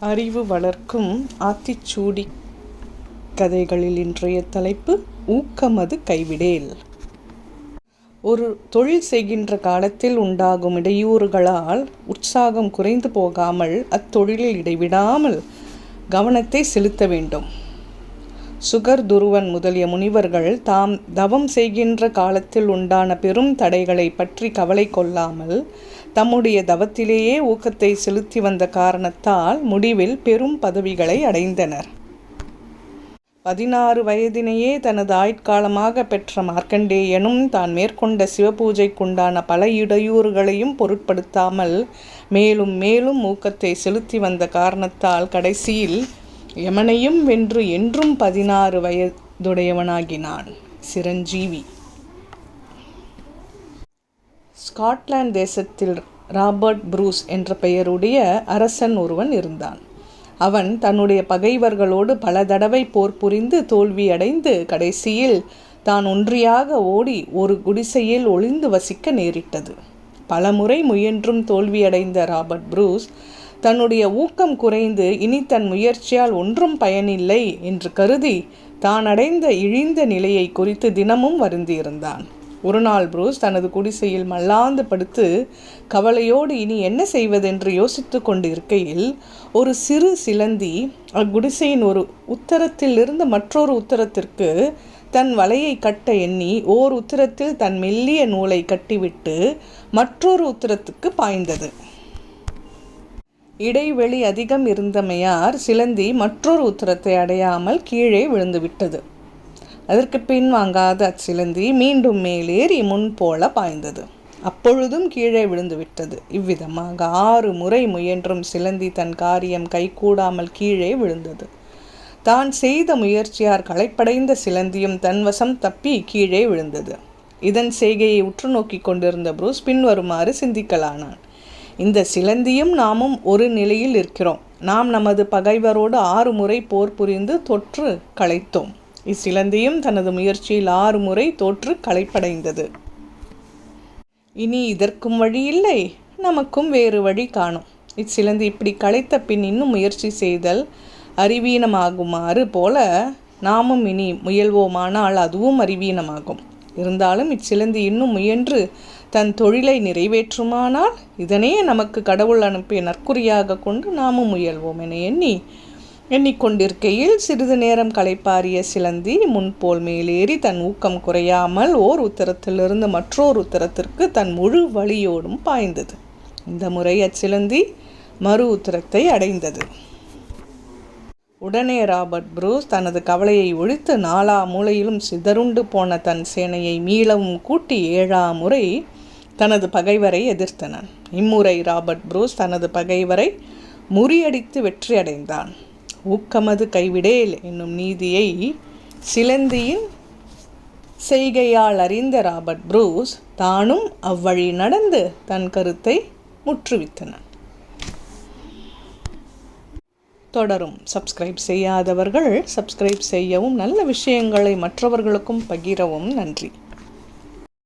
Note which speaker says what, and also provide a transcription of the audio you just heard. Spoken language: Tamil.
Speaker 1: அறிவு வளர்க்கும் ஆத்திச்சூடி கதைகளில் இன்றைய தலைப்பு ஊக்கமது கைவிடேல். ஒரு தொழில் செய்கின்ற காலத்தில் உண்டாகும் இடையூறுகளால் உற்சாகம் குறைந்து போகாமல் அத்தொழிலில் இடைவிடாமல் கவனத்தை செலுத்த வேண்டும். சுகர் துருவன் முதலிய முனிவர்கள் தாம் தவம் செய்கின்ற காலத்தில் உண்டான பெரும் தடைகளை பற்றி கவலை கொள்ளாமல் தம்முடைய தவத்திலேயே ஊக்கத்தை செலுத்தி வந்த காரணத்தால் முடிவில் பெரும் பதவிகளை அடைந்தனர். பதினாறு வயதினையே தனது ஆயுட்காலமாக பெற்ற மார்க்கண்டேயனும் தான் மேற்கொண்ட சிவபூஜைக்குண்டான பல இடையூறுகளையும் பொருட்படுத்தாமல் மேலும் மேலும் ஊக்கத்தை செலுத்தி வந்த காரணத்தால் கடைசியில் யமனையும் வென்று என்றும் பதினாறு வயதுடையவனாகினான். சிரஞ்சீவி. ஸ்காட்லாந்து தேசத்தில் ராபர்ட் ப்ரூஸ் என்ற பெயருடைய அரசன் ஒருவன் இருந்தான். அவன் தன்னுடைய பகைவர்களோடு பல தடவை போர் புரிந்து தோல்வியடைந்து கடைசியில் தான் ஒன்றியாக ஓடி ஒரு குடிசையில் ஒளிந்து வசிக்க நேரிட்டது. பலமுறை முயன்றும் தோல்வியடைந்த ராபர்ட் ப்ரூஸ் தன்னுடைய ஊக்கம் குறைந்து இனி தன் முயற்சியால் ஒன்றும் பயனில்லை என்று கருதி தான் அடைந்த இழிந்த நிலையை குறித்து தினமும் வருந்தியிருந்தான். ஒரு நாள் புரூஸ் தனது குடிசையில் மல்லாந்து படுத்து கவலையோடு இனி என்ன செய்வதென்று யோசித்து கொண்டிருக்கையில் ஒரு சிறு சிலந்தி அக்குடிசையின் ஒரு உத்தரத்திலிருந்து மற்றொரு உத்தரத்திற்கு தன் வலையை கட்ட எண்ணி ஓர் உத்தரத்தில் தன் மெல்லிய நூலை கட்டிவிட்டு மற்றொரு உத்தரத்துக்கு பாய்ந்தது. இடைவெளி அதிகம் இருந்தமையார் சிலந்தி மற்றொரு உத்தரத்தை அடையாமல் கீழே விழுந்துவிட்டது. அதற்கு பின் வாங்காத அச்சிலந்தி மீண்டும் மேலேறி முன் போல பாய்ந்தது. அப்பொழுதும் கீழே விழுந்து விட்டது இவ்விதமாக ஆறு முறை முயன்றும் சிலந்தி தன் காரியம் கைகூடாமல் கீழே விழுந்தது. தான் செய்த முயற்சியார் களைப்படைந்த சிலந்தியும் தன்வசம் தப்பி கீழே விழுந்தது. இதன் செய்கையை உற்று நோக்கி கொண்டிருந்த புரூஸ் பின்வருமாறு சிந்திக்கலானான். இந்த சிலந்தியும் நாமும் ஒரு நிலையில் இருக்கிறோம். நாம் நமது பகைவரோடு ஆறு முறை போர் புரிந்து தொற்று களைத்தோம். இச்சிலந்தியும் தனது முயற்சியில் ஆறு முறை தோற்று களைப்படைந்தது. இனி இதற்கும் வழி இல்லை. நமக்கும் வேறு வழி காணும். இச்சிலந்தி இப்படி களைத்த பின் இன்னும் முயற்சி செய்தல் அறிவீனமாகுமாறு போல நாமும் இனி முயல்வோமானால் அதுவும் அறிவீனமாகும். இருந்தாலும் இச்சிலந்தி இன்னும் முயன்று தன் தொழிலை நிறைவேற்றுமானால் இதனே நமக்கு கடவுள் அனுப்பிய நற்குறியாக கொண்டு நாமும் முயல்வோம் என எண்ணி எண்ணிக்கொண்டிருக்கையில் சிறிது நேரம் களைப்பாரிய சிலந்தி முன்போல் மேலேறி தன் ஊக்கம் குறையாமல் ஓர் உத்தரத்திலிருந்து மற்றொரு உத்தரத்திற்கு தன் முழு வழியோடும் பாய்ந்தது. இந்த முறை அச்சிலந்தி மறு உத்தரத்தை அடைந்தது. உடனே ராபர்ட் புரூஸ் தனது கவலையை ஒழித்து நாலா மூலையிலும் சிதறுண்டு போன தன் சேனையை மீளவும் கூட்டி ஏழா முறை தனது பகைவரை எதிர்த்தனன். இம்முறை ராபர்ட் புரூஸ் தனது பகைவரை முறியடித்து வெற்றி அடைந்தான் ஊக்கமது கைவிடேல் என்னும் நீதியை சிலந்தியின் செய்கையால் அறிந்த ராபர்ட் ப்ரூஸ் தானும் அவ்வழி நடந்து தன் கருத்தை முற்றுவித்தனர். தொடரும். சப்ஸ்கிரைப் செய்யாதவர்கள் சப்ஸ்கிரைப் செய்யவும் நல்ல விஷயங்களை மற்றவர்களுக்கும் பகிரவும். நன்றி.